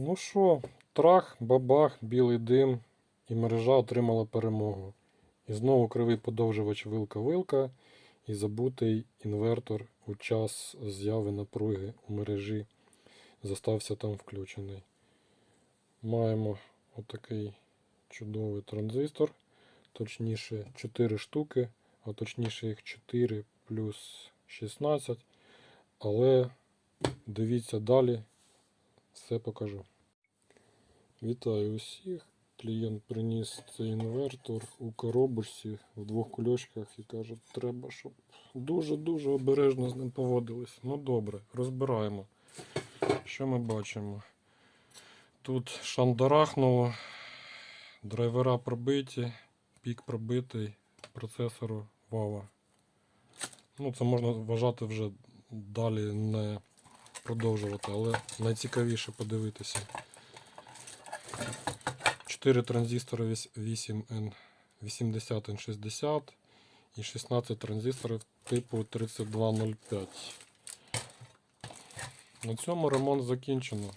Ну що, трах, бабах, білий дим, і мережа отримала перемогу. І знову кривий подовжувач вилка-вилка, і забутий інвертор у час з'яви напруги у мережі застався там включений. Маємо отакий чудовий транзистор, точніше 4 штуки, а точніше їх 4 плюс 16. Але дивіться далі, все покажу. Вітаю усіх. Клієнт приніс цей інвертор у коробочці в двох кульочках і каже, треба, щоб дуже-дуже обережно з ним поводились. Ну добре, розбираємо. Що ми бачимо? Тут шандарахнуло, драйвера пробиті, пік пробитий, процесору вава. Ну, це можна вважати вже далі не продовжувати, але найцікавіше подивитися. 4 транзистори 8N 80N60 і 16 транзисторів типу 3205. На цьому ремонт закінчено,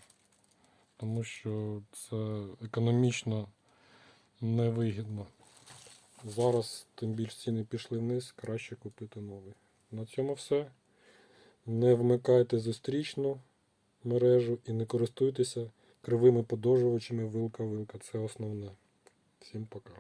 тому що це економічно невигідно. Зараз, тим більш ціни пішли вниз, краще купити новий. На цьому все. Не вмикайте зустрічну мережу і не користуйтеся кривими подовжувачами вилка-вилка. Це основне. Всім пока.